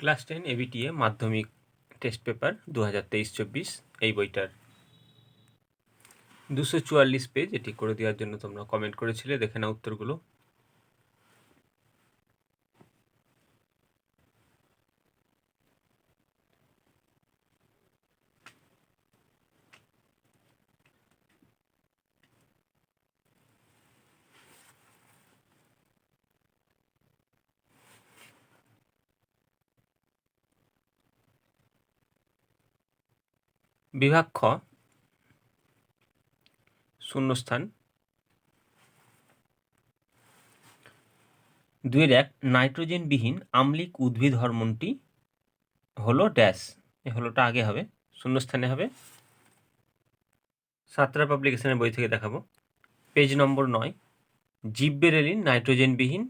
Class ten ABTA Madhyamik test paper দু হাজার তেইশ চব্বিশ, এই বইটার। দুশো চুয়াল্লিশ পেজ, এটি করে দেওয়ার জন্য তোমরা কমেন্ট করেছিলে, দেখে না উত্তরগুলো। বিভাগ খ শূন্যস্থান। দুয়ের এক, নাইট্রোজেনবিহীন আম্লিক উদ্ভিদ হরমোনটি হলো ড্যাশ। এ হলোটা আগে হবে, শূন্যস্থানে হবে। সাতরা পাবলিকেশনের বই থেকে দেখাবো। পেজ নম্বর নয়, জিব্বেরেলিন নাইট্রোজেনবিহীন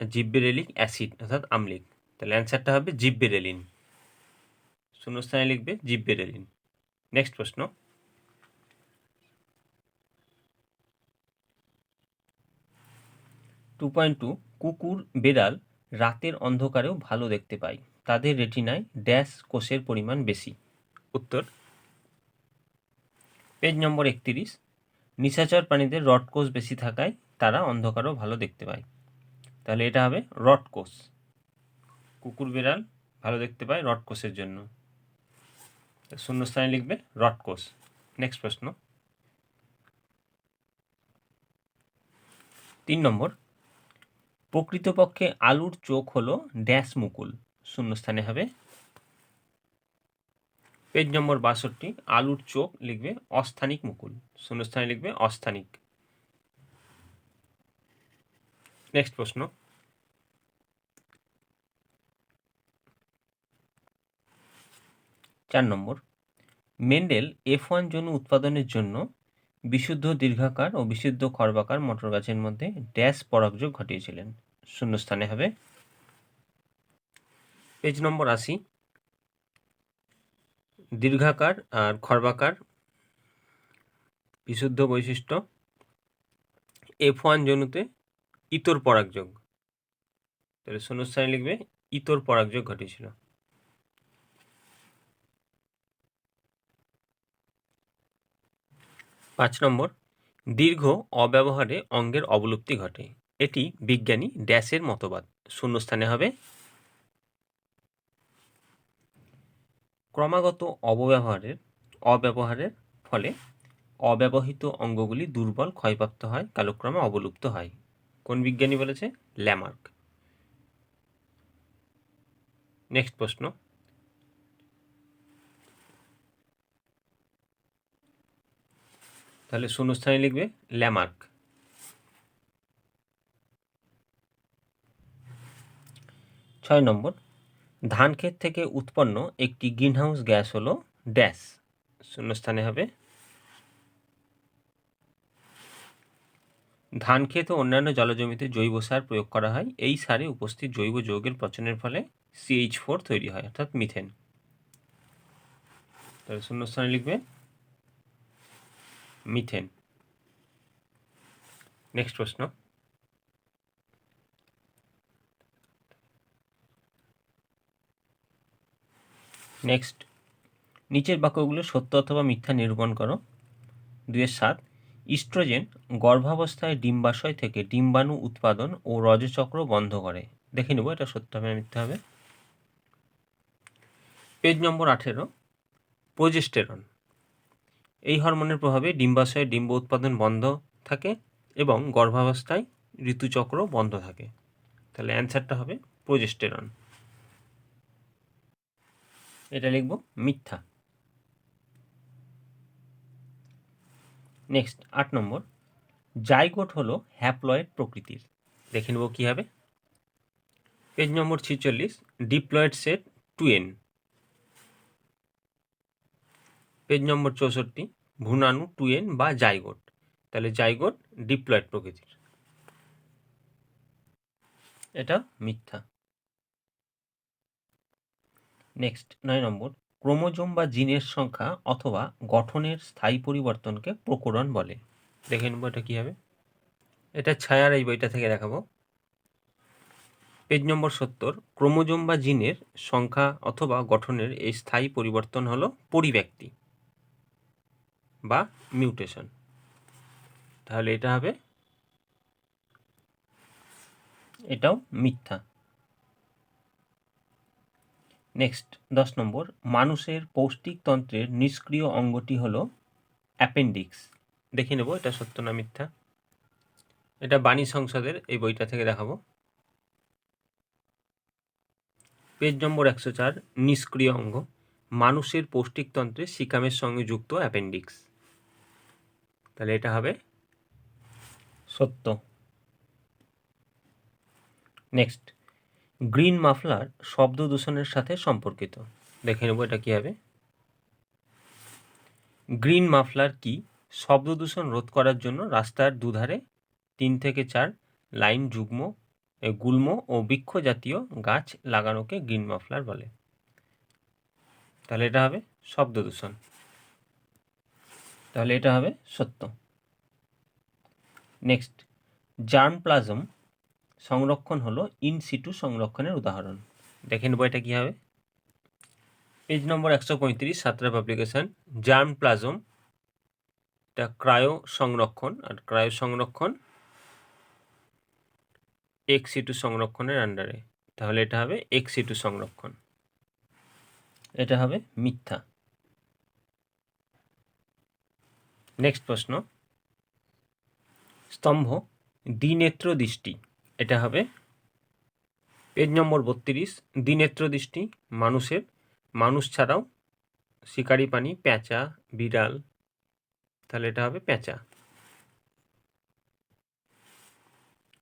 জিব্বেরেলিক অ্যাসিড, অর্থাৎ আম্লিক। তাহলে অ্যান্সারটা হবে জিব্বেরেলিন। শূন্যস্থানে লিখবে জিব্বেরেলিন। নেক্সট প্রশ্ন টু পয়েন্ট টু কুকুর, বেড়াল রাতের অন্ধকারেও ভালো দেখতে পায়। তাদের রেটিনায় ড্যাশ কোষের পরিমাণ বেশি। উত্তর। পেজ নম্বর একত্রিশ, নিশাচর প্রাণীদের রড কোষ বেশি থাকায় তারা অন্ধকারেও ভালো দেখতে পায়। তাহলে এটা হবে রড কোষ। কুকুর, বেড়াল ভালো দেখতে পায় রড কোষের জন্য। শূন্যস্থানে লিখবে রড কোষ। নেক্সট প্রশ্ন। তিন নম্বর। প্রকৃতপক্ষে আলুর চোখ হলো ড্যাশ মুকুল। শূন্যস্থানে হবে। পেজ নম্বর বাষট্টি, আলুর চোখ লিখবে অস্থানিক মুকুল। শূন্যস্থানে লিখবে অস্থানিক। নেক্সট প্রশ্ন। চার নম্বর। মেন্ডেল এফ ওয়ান জন্য উৎপাদনের জন্য বিশুদ্ধ দীর্ঘাকার ও বিশুদ্ধ খর্বাকার মটর গাছের মধ্যে ড্যাশ পরাগযোগ ঘটিয়েছিলেন। শূন্যস্থানে হবে। পেজ নম্বর আশি। দীর্ঘাকার আর খর্বাকার বিশুদ্ধ বৈশিষ্ট্য এফ ওয়ান জনুতে ইতর পরাগযোগ। তাহলে শূন্যস্থানে লিখবে ইতর পরাগযোগ ঘটেছিল পাঁচ নম্বর, দীর্ঘ অব্যবহারে অঙ্গের অবলুপ্তি ঘটে। এটি বিজ্ঞানী ড্যাশের মতবাদ। শূন্যস্থানে হবে, ক্রমাগত অবব্যবহারের অব্যবহারের ফলে অব্যবহৃত অঙ্গগুলি দুর্বল, ক্ষয়প্রাপ্ত হয়, কালক্রমে অবলুপ্ত হয়। কোন বিজ্ঞানী বলেছে? ল্যামার্ক। নেক্সট প্রশ্ন তাহলে শূন্যস্থানে লিখবে ল্যামার্ক। ছয় নম্বর ধান ক্ষেত থেকে উৎপন্ন একটি গ্রিনহাউস গ্যাস হলো ড্যাশ। শূন্যস্থানে হবে। ধান ক্ষেত ও অন্যান্য জলজমিতে জৈব সার প্রয়োগ করা হয়। এই সারে উপস্থিত জৈব যৌগের পচনের ফলে সিএইচ ফোর তৈরি হয়, অর্থাৎ মিথেন। তাহলে শূন্যস্থানে লিখবে মিথেন। নেক্সট প্রশ্ন। নেক্সট নিচের বাক্যগুলো সত্য অথবা মিথ্যা নিরূপণ করো। দুয়ের সাত, ইস্ট্রোজেন গর্ভাবস্থায় ডিম্বাশয় থেকে ডিম্বাণু উৎপাদন ও রজচক্র বন্ধ করে। দেখে নেব এটা সত্য হবে মিথ্যা হবে। পেজ নম্বর আঠেরো প্রোজেস্টেরন এই হরমোনের প্রভাবে ডিম্বাশয়ে, ডিম্ব উৎপাদন বন্ধ থাকে এবং গর্ভাবস্থায় ঋতুচক্র বন্ধ থাকে। তাহলে অ্যান্সারটা হবে প্রোজেস্টেরন। এটা লিখব মিথ্যা। নেক্সট, আট নম্বর। জাইগোট হলো হ্যাপ্লয়েড প্রকৃতির। দেখে নেব কী হবে পেজ নম্বর ছিচল্লিশ, diploid set two n. Page number চৌষট্টি ভুনাণু টু এন বা জাইগোট। তাহলে জাইগোট ডিপ্লয়েড প্রকৃতির। এটা মিথ্যা। নেক্সট, নয় নম্বর, ক্রোমোজোম বা জিনের সংখ্যা অথবা গঠনের স্থায়ী পরিবর্তনকে প্রকরণ বলে। দেখে নেব এটা কী হবে এটা ছায়ার এই বইটা থেকে দেখাবো। পেজ নম্বর সত্তর, ক্রোমোজোম বা জিনের সংখ্যা অথবা গঠনের এই স্থায়ী পরিবর্তন হলো পরিব্যক্তি। বা মিউটেশন। তাহলে এটা হবে এটাও মিথ্যা। নেক্সট দশ নম্বর, মানুষের পৌষ্টিকতন্ত্রের নিষ্ক্রিয় অঙ্গটি হলো অ্যাপেন্ডিক্স দেখে নেব এটা সত্য না মিথ্যা। এটা বাণী সংসদের এই বইটা থেকে দেখাবো। পেজ নম্বর একশো চার, নিষ্ক্রিয় অঙ্গ। মানুষের পৌষ্টিকতন্ত্রে সিকামের সঙ্গে যুক্ত অ্যাপেন্ডিক্স তাহলে এটা হবে সত্য। নেক্সট গ্রিন মাফলার শব্দ দূষণের সাথে সম্পর্কিত। দেখে নেব এটা কী হবে গ্রিন মাফলার কি? শব্দ দূষণ রোধ করার জন্য রাস্তার দুধারে তিন থেকে চার লাইন যুগ্ম গুল্ম ও বৃক্ষ জাতীয় গাছ লাগানোকে গ্রিন মাফলার বলে। তাহলে এটা হবে শব্দ দূষণ। তাহলে এটা হবে সত্য। নেক্সট জার্ম প্লাজম সংরক্ষণ হলো ইন সিটু সংরক্ষণের উদাহরণ। দেখে নেব এটা কী হবে। পেজ নম্বর একশো পঁয়ত্রিশ সাতরা পাবলিকেশন জার্ম প্লাজম এটা ক্রায়ো সংরক্ষণ আর ক্রায়ো সংরক্ষণ এক্স সিটু সংরক্ষণের আন্ডারে তাহলে এটা হবে এক্স সিটু সংরক্ষণ। এটা হবে মিথ্যা। নেক্সট প্রশ্ন। স্তম্ভ, দ্বিনেত্র দৃষ্টি, এটা হবে পেজ নম্বর বত্রিশ। দ্বিনেত্র দৃষ্টি, মানুষের, মানুষ ছাড়াও শিকারি পানি পেঁচা বিড়াল, তাহলে এটা হবে পেঁচা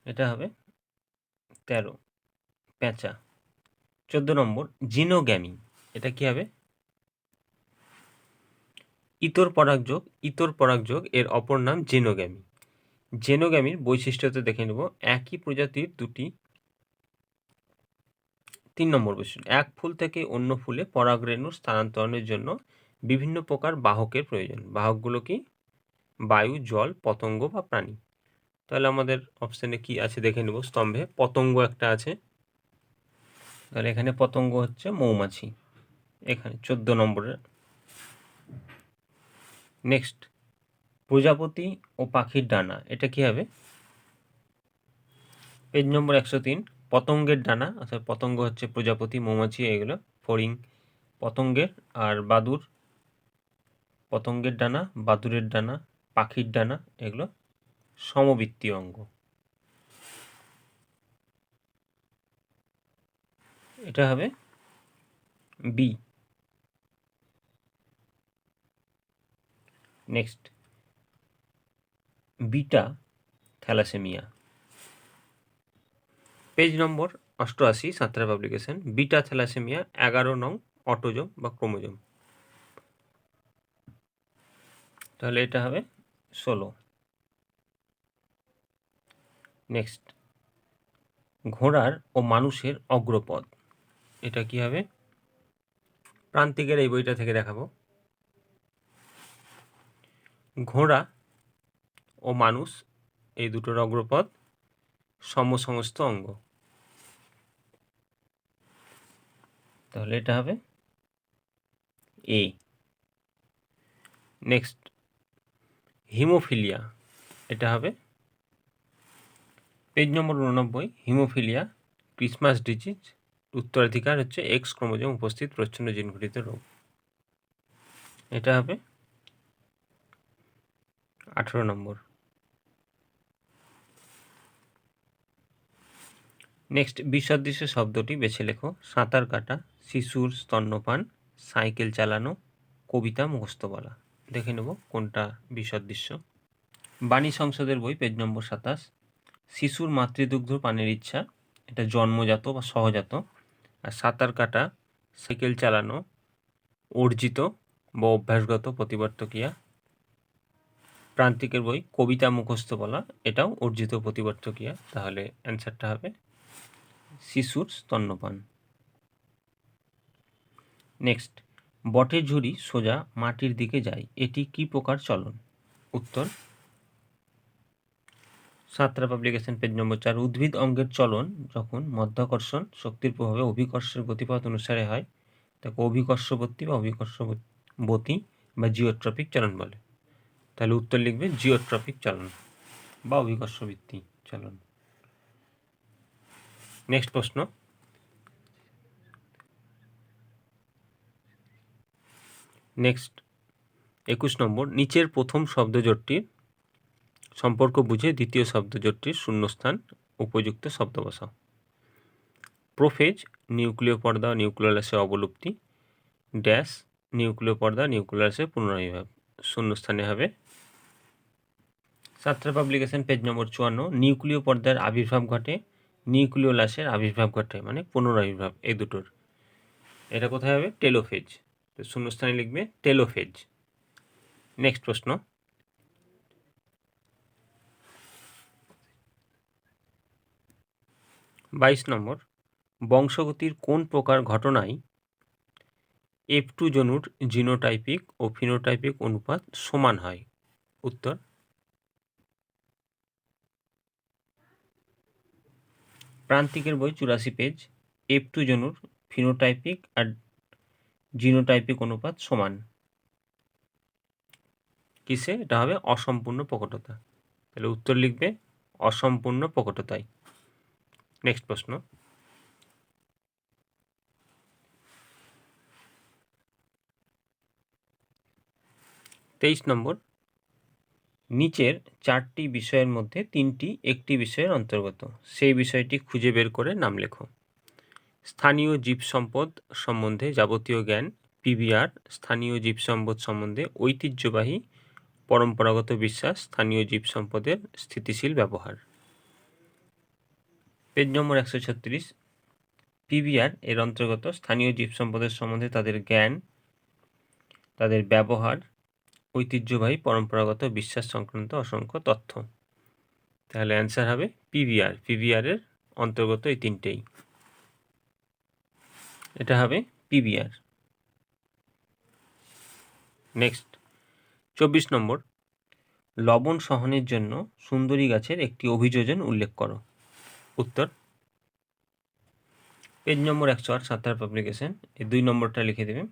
এটা হবে তেরো পেঁচা চোদ্দ নম্বর, জিনোগ্যামি, এটা কি হবে? ইতর পরাগযোগ ইতর পরাগযোগ এর অপর নাম জেনোগ্যামি। জেনোগ্যামির বৈশিষ্ট্যতে দেখে নেব, একই প্রজাতির দুটি তিন নম্বর বৈশিষ্ট্য। এক ফুল থেকে অন্য ফুলে পরাগরেণু স্থানান্তরণের জন্য বিভিন্ন প্রকার বাহকের প্রয়োজন। বাহকগুলো কি? বায়ু, জল, পতঙ্গ বা প্রাণী। তাহলে আমাদের অপশানে কি আছে দেখে নেব স্তম্ভে? পতঙ্গ একটা আছে। তাহলে এখানে পতঙ্গ হচ্ছে মৌমাছি। এখানে চোদ্দ নম্বরের নেক্সট প্রজাপতি ও পাখির ডানা, এটা কি হবে? পেজ নম্বর একশো তিন, পতঙ্গের ডানা, অর্থাৎ পতঙ্গ হচ্ছে প্রজাপতি, মৌমাছি, এগুলো ফড়িং, পতঙ্গের আর বাদুর, পতঙ্গের ডানা, বাদুরের ডানা, পাখির ডানা, এগুলো সমবৃত্তীয় অঙ্গ। এটা হবে B next. Beta thalassemia. Page number অষ্টআশি, সাঁতরা পাবলিকেশন। বিটা থ্যালাসেমিয়া, এগারো নং অটোজম বা ক্রোমোজম। তাহলে এটা হবে ষোলো। নেক্সট। ঘোড়ার ও মানুষের অগ্রপদ এটা কি হবে? প্রান্তিকের এই বইটা থেকে দেখাবো। ঘোড়া ও মানুষ, এই দুটোর অগ্রপদ সমসমস্ত অঙ্গ। তাহলে এটা হবে এ নেক্সট হিমোফিলিয়া, এটা হবে পেজ নম্বর উননব্বই, হিমোফিলিয়া ক্রিসমাস ডিজিজ উত্তরাধিকার হচ্ছে এক্স ক্রোমোজোম উপস্থিত প্রচ্ছন্ন জিনঘটিত রোগ। এটা হবে আঠেরো নম্বর। নেক্সট বিসদৃশ্য শব্দটি বেছে লেখো। সাঁতার কাটা, শিশুর স্তন্যপান, সাইকেল চালানো, কবিতা মুখস্থ বলা। দেখে নেব কোনটা বিসদৃশ্য বাণী সংসদের বই পেজ নম্বর সাতাশ। শিশুর মাতৃদুগ্ধ পানের ইচ্ছা, এটা জন্মজাত বা সহজাত। আর সাঁতার কাটা, সাইকেল চালানো, অর্জিত বা অভ্যাসগত প্রতিবর্ত ক্রিয়া প্রান্তিকের বই কবিতা মুখস্থ বলা, এটাও অর্জিত প্রতিবর্ত ক্রিয়া তাহলে অ্যান্সারটা হবে শিশুর স্তন্যপান। নেক্সট বটের ঝুড়ি সোজা মাটির দিকে যায়, এটি কি প্রকার চলন? উত্তর, সাতরা পাবলিকেশন পেজ নম্বর চার, উদ্ভিদ অঙ্গের চলন যখন মধ্যাকর্ষণ শক্তির প্রভাবে অভিকর্ষের গতিপথ অনুসারে হয়, তাকে অভিকর্ষবর্তী বা অভিকর্ষবতী বা জিওট্রপিক চলন বলে। তাহলে উত্তর লিখবে জিওট্রপিক চলন বা অভিকর্ষবৃত্তি চলন। নেক্সট প্রশ্ন। নেক্সট, একুশ নম্বর, নিচের প্রথম শব্দজোটটির সম্পর্ক বুঝে দ্বিতীয় শব্দজোটটির শূন্যস্থান উপযুক্ত শব্দ বসাও। প্রোফেজ, নিউক্লিয় পর্দা, নিউক্লিয়াসের অবলুপ্তি। ড্যাশ, নিউক্লিয় পর্দা, নিউক্লিয়াসের পুনরাবির্ভাব। শূন্যস্থানে হবে সাতটা পাবলিকেশন পেজ নম্বর চুয়ান্ন, নিউক্লিয় পর্দার আবির্ভাব ঘটে নিউক্লিওলাসের আবির্ভাব ঘটে মানে পুনরাবির্ভাব, এই দুটোর। এটা কোথায় হবে? টেলোফেজ। তো শূন্যস্থানে লিখবে টেলোফেজ। নেক্সট প্রশ্ন। বাইশ নম্বর। বংশগতির কোন প্রকার ঘটনায় এফ টু জনুর জিনোটাইপিক ও ফিনোটাইপিক অনুপাত সমান হয়? উত্তর প্রান্তিকের বই চুরাশি পেজ এফ টু জনুর ফিনোটাইপিক আর জিনোটাইপিক অনুপাত সমান। কিসে? এটা হবে অসম্পূর্ণ প্রকটতা। তাহলে উত্তর লিখবে, অসম্পূর্ণ প্রকটতায়। নেক্সট প্রশ্ন। তেইশ নম্বর নিচের চারটি বিষয়ের মধ্যে তিনটি একটি বিষয়ের অন্তর্গত। সেই বিষয়টি খুঁজে বের করে নাম লেখো। স্থানীয় জীব সম্পদ সম্বন্ধে যাবতীয় জ্ঞান পিবিআর স্থানীয় জীব সম্পদ সম্বন্ধে ঐতিহ্যবাহী, পরম্পরাগত বিশ্বাস, স্থানীয় জীব সম্পদের স্থিতিশীল ব্যবহার। পেজ নম্বর একশো ছত্রিশ পিবিআর এর অন্তর্গত স্থানীয় জীব সম্পদের সম্বন্ধে তাদের জ্ঞান, তাদের ব্যবহার ঐতিহ্যবাহী পরম্পরাগত বিশ্বাস সংক্রান্ত অসংখ্য তথ্য। তাহলে অ্যান্সার হবে পিভিআর পিভিআরের অন্তর্গত এই তিনটেই। এটা হবে পিভিআর নেক্সট চব্বিশ নম্বর। লবণ সহনের জন্য সুন্দরী গাছের একটি অভিযোজন উল্লেখ করো। উত্তর, পেজ নম্বর একশো আট, সাতার পাবলিকেশন এই দুই নম্বরটা লিখে দেবে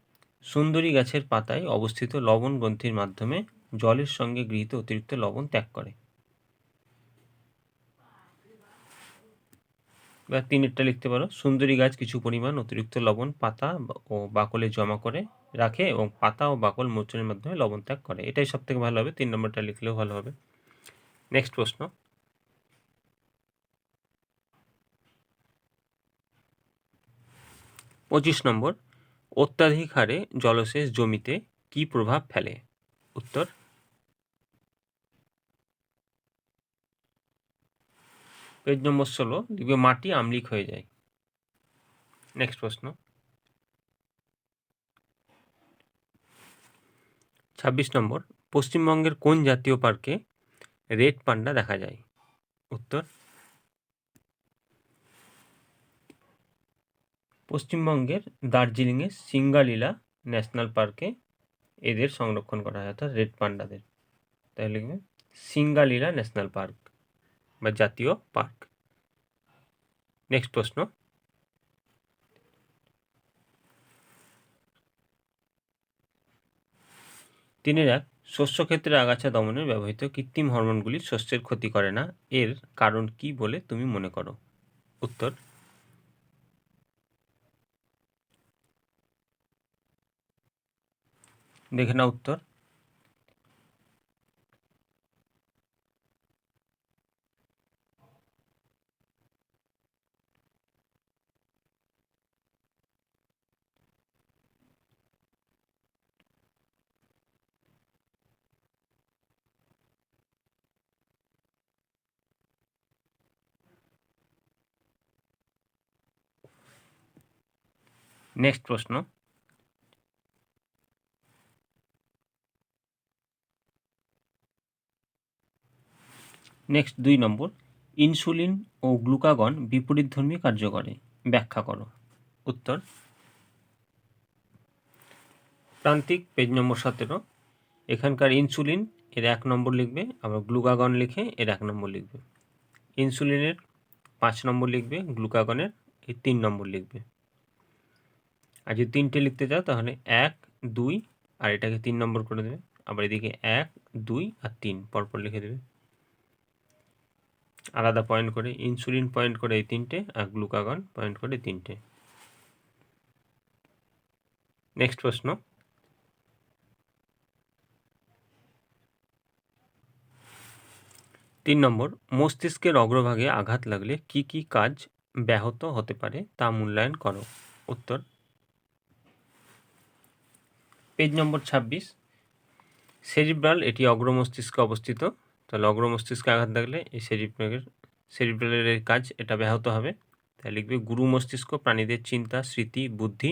সুন্দরী গাছের পাতায় অবস্থিত লবণ গ্রন্থির মাধ্যমে জলের সঙ্গে গৃহীত অতিরিক্ত লবণ ত্যাগ করে। বা তিনেরটা লিখতে পারো। সুন্দরী গাছ কিছু পরিমাণ অতিরিক্ত লবণ পাতা ও বাকলে জমা করে রাখে এবং পাতা ও বাকল মোচনের মাধ্যমে লবণ ত্যাগ করে। এটাই সব থেকে ভালো হবে। তিন নম্বরটা লিখলেও ভালো হবে। নেক্সট প্রশ্ন। পঁচিশ নম্বর। অত্যাধিক হারে জলসেচ জমিতে কী প্রভাব ফেলে? উত্তর, পেজ নম্বর ষোলো লিখবে মাটি আমলিক হয়ে যায়। নেক্সট প্রশ্ন। ছাব্বিশ নম্বর, পশ্চিমবঙ্গের কোন জাতীয় পার্কে রেড পান্ডা দেখা যায়? উত্তর পশ্চিমবঙ্গের দার্জিলিংয়ে সিঙ্গালীলা ন্যাশনাল পার্কে এদের সংরক্ষণ করা হয়, অর্থাৎ রেড পান্ডাদের। তাহলে লিখবে সিঙ্গালীলা ন্যাশনাল পার্ক বা জাতীয় পার্ক। নেক্সট প্রশ্ন। তিনের এক শস্য ক্ষেত্রে আগাছা দমনের ব্যবহৃত কৃত্রিম হরমোনগুলি শস্যের ক্ষতি করে না। এর কারণ কি বলে তুমি মনে করো? উত্তর দেখে নাও উত্তর নেক্সট প্রশ্ন নেক্সট দুই নম্বর। ইনসুলিন ও গ্লুকাগন বিপরীতধর্মী কার্য করে। ব্যাখ্যা করো। উত্তর। প্রান্তিক পেজ নম্বর সতেরো। এখানকার ইনসুলিন, এর এক নম্বর লিখবে। আবার গ্লুকাগন লিখে এর এক নম্বর লিখবে। ইনসুলিনের পাঁচ নম্বর লিখবে, গ্লুকাগনের এই তিন নম্বর লিখবে। আর যদি তিনটে লিখতে চাও তাহলে এক, দুই, আর এটাকে তিন নম্বর করে দেবে। আবার এদিকে এক, দুই, আর তিন পরপর লিখে দেবে। আলাদা পয়েন্ট করে ইনসুলিন পয়েন্ট করে এই তিনটে আর গ্লুকাগন পয়েন্ট করে তিনটে। নেক্সট প্রশ্ন। তিন নম্বর, মস্তিষ্কের অগ্রভাগে আঘাত লাগলে কি কি কাজ ব্যাহত হতে পারে তা মূল্যায়ন করো। উত্তর। পেজ নম্বর ছাব্বিশ। সেরিব্রাল এটি অগ্র মস্তিষ্কে অবস্থিত। তাহলে অগ্র মস্তিষ্কে আঘাত লাগলে এই সেরিব্রালের এই কাজ এটা ব্যাহত হবে। তাই লিখবে, গুরু মস্তিষ্ক প্রাণীদের চিন্তা, স্মৃতি, বুদ্ধি,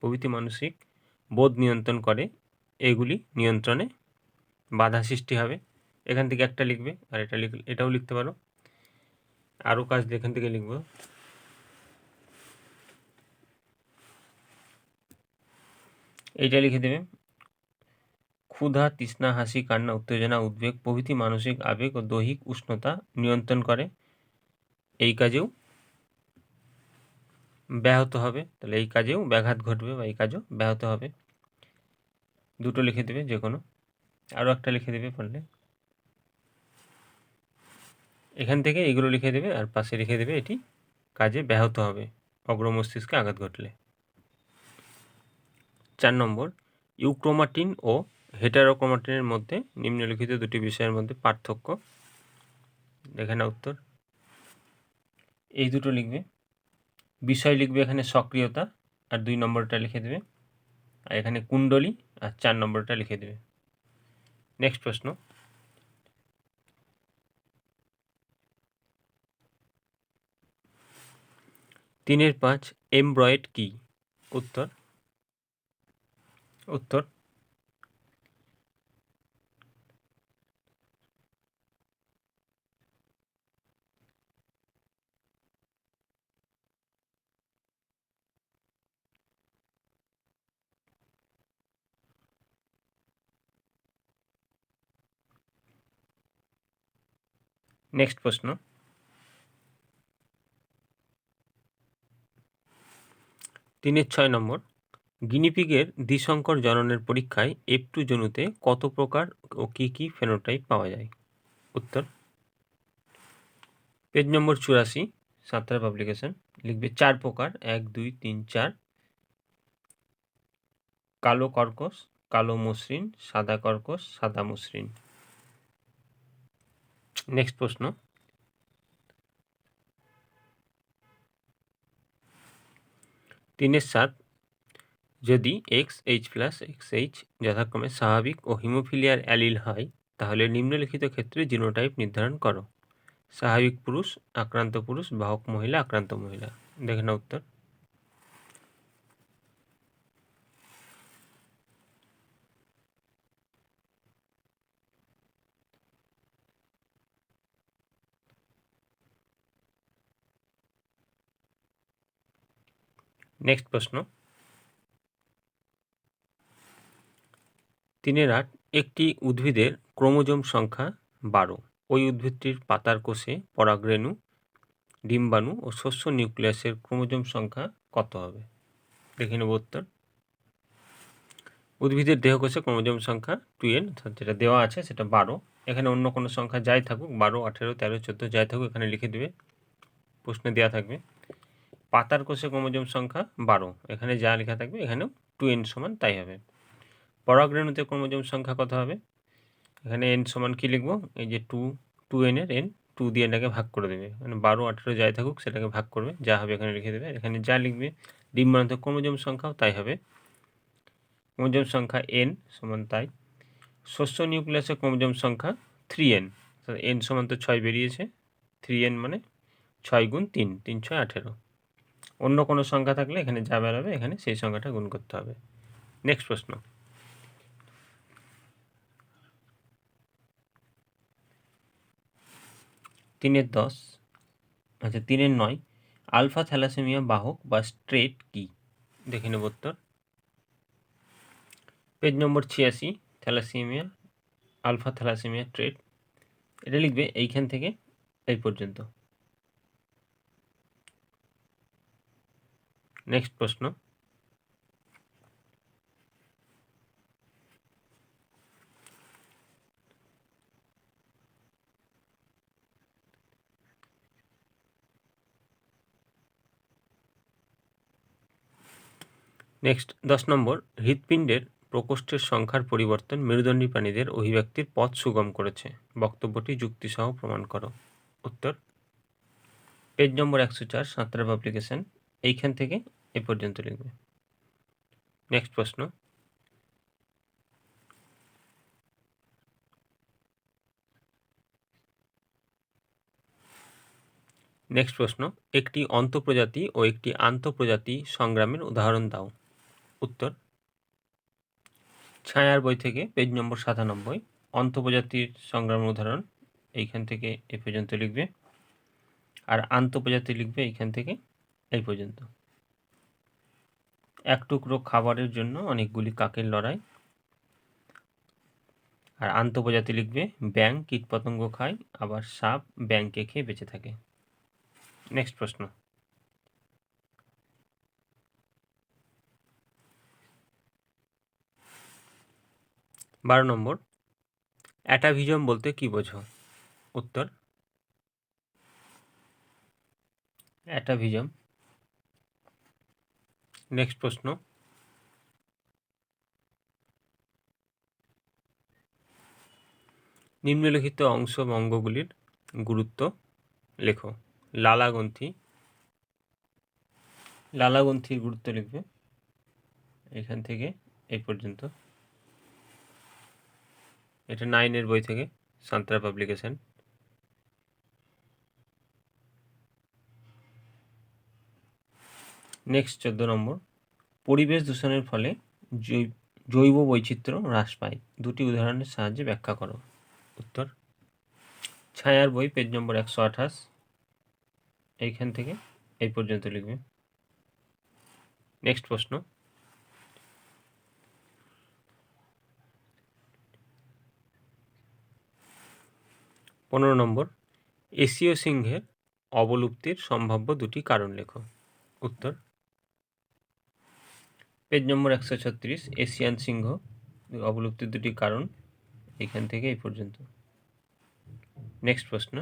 প্রভৃতি মানসিক বোধ নিয়ন্ত্রণ করে। এগুলি নিয়ন্ত্রণে বাধা সৃষ্টি হবে। এখান থেকে একটা লিখবে, আর এটা লিখ এটাও লিখতে পারো। আরও কাজ এখান থেকে লিখব। এইটা লিখে দেবে। ক্ষুধা, তৃষ্ণা, হাসি, কান্না, উত্তেজনা, উদ্বেগ, প্রভৃতি মানসিক আবেগ ও দৈহিক উষ্ণতা নিয়ন্ত্রণ করে। এই কাজেও ব্যাহত হবে। তাহলে এই কাজেও ব্যাঘাত ঘটবে বা এই কাজও ব্যাহত হবে। দুটো লিখে দেবে যে কোনো। আরও একটা লিখে দেবে পারলে এখান থেকে এগুলো লিখে দেবে আর পাশে লিখে দেবে এটি কাজে ব্যাহত হবে। অগ্র মস্তিষ্কে আঘাত ঘটলে। চার নম্বর, ইউক্রোমাটিন ও হেটারোক্রোমাটিনের মধ্যে নিম্নলিখিত দুটি বিষয়ের মধ্যে পার্থক্য। দেখে না উত্তর। এই দুটো লিখবে। বিষয় লিখবে এখানে সক্রিয়তা, আর দুই নম্বরটা লিখে দেবে। আর এখানে কুণ্ডলী, আর চার নম্বরটা লিখে দেবে। নেক্সট প্রশ্ন। তিনের পাঁচ এমব্রয়েড কি? উত্তর। উত্তর। নেক্সট প্রশ্ন. তিনের ছয় নম্বর গিনিপিগের দ্বিসংকর জননের পরীক্ষায় এফ টু জনুতে কত প্রকার ও কী কী ফেনোটাইপ পাওয়া যায়? উত্তর, পেজ নম্বর চুরাশি, সাঁতরা পাবলিকেশন, লিখবে চার প্রকার, এক, দুই, তিন, চার। কালো কর্কশ, কালো মসৃণ, সাদা কর্কশ, সাদা মসৃণ। নেক্সট প্রশ্ন। তিনের সাত, যদি X H plus X H যথাক্রমে স্বাভাবিক ও হিমোফিলিয়ার অ্যালিল হয়, তাহলে নিম্নলিখিত ক্ষেত্রে জিনোটাইপ নির্ধারণ করো। স্বাভাবিক পুরুষ, আক্রান্ত পুরুষ, বাহক মহিলা, আক্রান্ত মহিলা। দেখে না উত্তর। নেক্সট প্রশ্ন। তিনের আট, একটি উদ্ভিদের ক্রোমোজোম সংখ্যা বারো। ওই উদ্ভিদটির পাতার কোষে পরাগরেণু, ডিম্বাণু ও শস্য নিউক্লিয়াসের ক্রোমোজোম সংখ্যা কত হবে? দেখে নেব উত্তর। উদ্ভিদের দেহকোষে ক্রোমোজোম সংখ্যা টুয়েলভ, অর্থাৎ যেটা দেওয়া আছে সেটা বারো। এখানে অন্য কোনো সংখ্যা যাই থাকুক, বারো, আঠেরো, তেরো, চোদ্দ যাই থাকুক, এখানে লিখে দেবে। প্রশ্নে দেওয়া থাকবে। পাতার কোষে ক্রোমোজোম সংখ্যা বারো। এখানে যা লেখা থাকবে, এখানেও টু এন সমান তাই হবে। পরাগরেণুতে ক্রোমোজোম সংখ্যা কত হবে? এখানে এন সমান কী লিখব? এই যে টু টু এনের এন টু দিয়ে এটাকে ভাগ করে দেবে। মানে বারো, আঠেরো যাই থাকুক, সেটাকে ভাগ করবে। যা হবে এখানে লিখে দেবে। এখানে যা লিখবে, ডিম্বাণুতে ক্রোমোজোম সংখ্যাও তাই হবে। ক্রোমোজোম সংখ্যা এন সমান তাই। শস্য নিউক্লিয়াসের ক্রোমোজোম সংখ্যা থ্রি এন এন সমান তো ছয় বেরিয়েছে। থ্রি এন মানে ছয় গুণ তিন তিন ছয় আঠেরো। অন্য কোনো সংখ্যা থাকলে এখানে যা বেরোবে, এখানে সেই সংখ্যাটা গুণ করতে হবে। নেক্সট প্রশ্ন। তিনের দশ আচ্ছা তিনের নয়, আলফা থ্যালাসেমিয়া বাহক বা স্ট্রেট কি? দেখে নেব উত্তর। পেজ নম্বর ছিয়াশি, থ্যালাসেমিয়া, আলফা থ্যালাসেমিয়া ট্রেট এটা লিখবে এইখান থেকে এই পর্যন্ত। নেক্সট প্রশ্ন। নেক্সট, দশ নম্বর, হৃৎপিণ্ডের প্রকোষ্ঠের সংখ্যার পরিবর্তন মেরুদণ্ডী প্রাণীদের অভিব্যক্তির পথ সুগম করেছে। বক্তব্যটি যুক্তিসহ প্রমাণ করো। উত্তর, পেজ নম্বর একশো চার সাঁতরা পাবলিকেশন এইখান থেকে এ পর্যন্ত লিখবে। নেক্সট প্রশ্ন। নেক্সট প্রশ্ন। একটি অন্তঃপ্রজাতি ও একটি আন্তঃপ্রজাতি সংগ্রামের উদাহরণ দাও। উত্তর। ছায়ার বই থেকে, পেজ নম্বর সাতানব্বই। অন্তঃপ্রজাতির সংগ্রামের উদাহরণ, এইখান থেকে এ পর্যন্ত লিখবে। আর আন্তঃপ্রজাতি লিখবে এইখান থেকে এই পর্যন্ত। এক টুকরো খাবারের জন্য অনেকগুলি কাকের লড়াই। আর আন্তঃপ্রজাতি লিখবে ব্যাং কীটপতঙ্গ খায়, আবার সাপ ব্যাংকে খেয়ে বেঁচে থাকে। নেক্সট প্রশ্ন। বারো নম্বর। অ্যাটাভিজম বলতে কি বোঝো? উত্তর। অ্যাটাভিজম। নেক্সট প্রশ্ন। নিম্নলিখিত অংশ অঙ্গগুলির গুরুত্ব লেখো। লালাগ্রন্থি। লালাগ্রন্থির গুরুত্ব লিখবে এখান থেকে এই পর্যন্ত। এটা নাইনের বই থেকে, সান্ত্রা পাবলিকেশন। নেক্সট চোদ্দ নম্বর। পরিবেশ দূষণের ফলে জৈব বৈচিত্র্য হ্রাস পায়। দুটি উদাহরণের সাহায্যে ব্যাখ্যা করো। উত্তর। ছায়ার বই পেজ নম্বর একশো আঠাশ। এইখান থেকে এই পর্যন্ত লিখবে। নেক্সট প্রশ্ন। পনেরো নম্বর। এশীয় সিংহের অবলুপ্তির সম্ভাব্য দুটি কারণ লেখো। উত্তর। পেজ নম্বর একশো ছত্রিশ, এশিয়ান সিংহ অবলুপ্তির দুটি কারণ এখান থেকে এই পর্যন্ত। নেক্সট প্রশ্ন।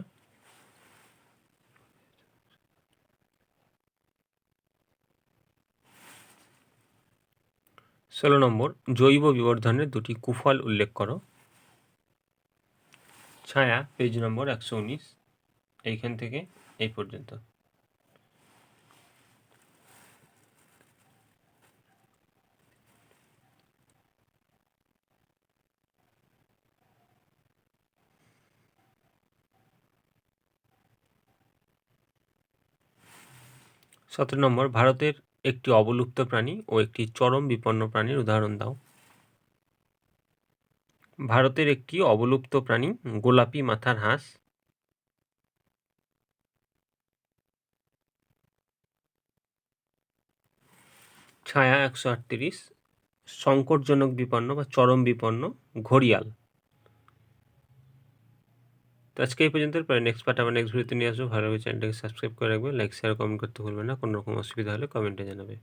ষোলো নম্বর, জৈব বিবর্ধনের দুটি কুফল উল্লেখ করো। ছায়া, পেজ নম্বর একশো উনিশ, এইখান থেকে এই পর্যন্ত। সতেরো নম্বর, ভারতের একটি অবলুপ্ত প্রাণী ও একটি চরম বিপন্ন প্রাণীর উদাহরণ দাও। ভারতের একটি অবলুপ্ত প্রাণী গোলাপি মাথার হাঁস। ছায়া একশো আটত্রিশ, সংকটজনক বিপন্ন বা চরম বিপন্ন ঘড়িয়াল। তো আজকে এই পর্যন্ত পরে নেক্সট পার্ট আবার নেক্সট ভিডিওতে নিয়ে আসব। ভালোভাবে চ্যানেলটাকে সাবস্ক্রাইব করে রাখবে। লাইক শেয়ার কমেন্ট করতে ভুলবে না। কোনো রকম অসুবিধা হলে কমেন্টে জানাবে।